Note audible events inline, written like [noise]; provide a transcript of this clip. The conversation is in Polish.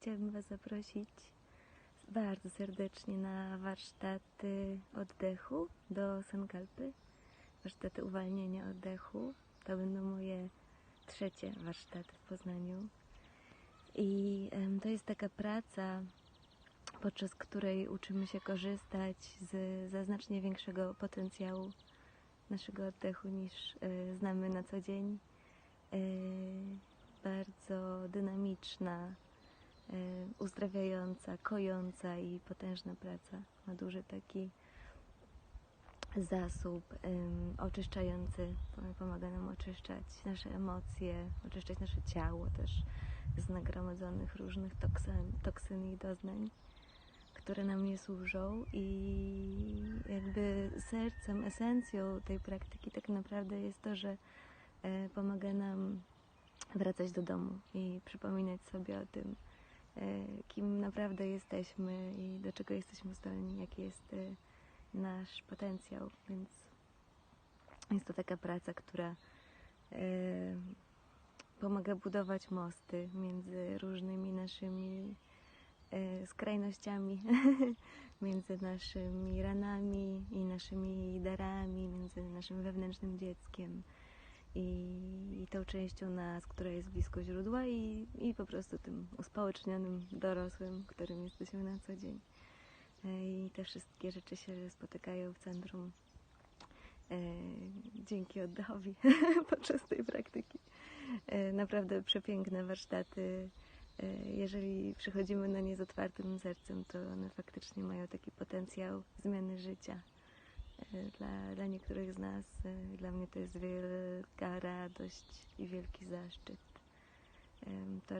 Chciałabym Was zaprosić bardzo serdecznie na warsztaty oddechu do Sankalpy. Warsztaty uwalniania oddechu. To będą moje trzecie warsztaty w Poznaniu. I to jest taka praca, podczas której uczymy się korzystać z, ze znacznie większego potencjału naszego oddechu niż e, znamy na co dzień. E, bardzo dynamiczna, uzdrawiająca, kojąca i potężna praca. Ma duży taki zasób oczyszczający, pom- pomaga nam oczyszczać nasze emocje, oczyszczać nasze ciało też z nagromadzonych różnych toksyn, toksyn i doznań, które nam nie służą i jakby sercem, esencją tej praktyki tak naprawdę jest to, że e, pomaga nam wracać do domu i przypominać sobie o tym, kim naprawdę jesteśmy i do czego jesteśmy zdolni, jaki jest e, nasz potencjał. Więc jest to taka praca, która e, pomaga budować mosty między różnymi naszymi e, skrajnościami, [laughs] między naszymi ranami i naszymi darami, między naszym wewnętrznym dzieckiem i tą częścią nas, która jest blisko źródła i, i po prostu tym uspołecznionym dorosłym, którym jesteśmy na co dzień. E, I te wszystkie rzeczy się spotykają w centrum e, dzięki oddechowi [laughs] podczas tej praktyki. E, naprawdę przepiękne warsztaty. Jeżeli przychodzimy na nie z otwartym sercem, to one faktycznie mają taki potencjał zmiany życia. E, Dla, dla niektórych z nas, e, dla mnie to jest wielka radość i wielki zaszczyt. To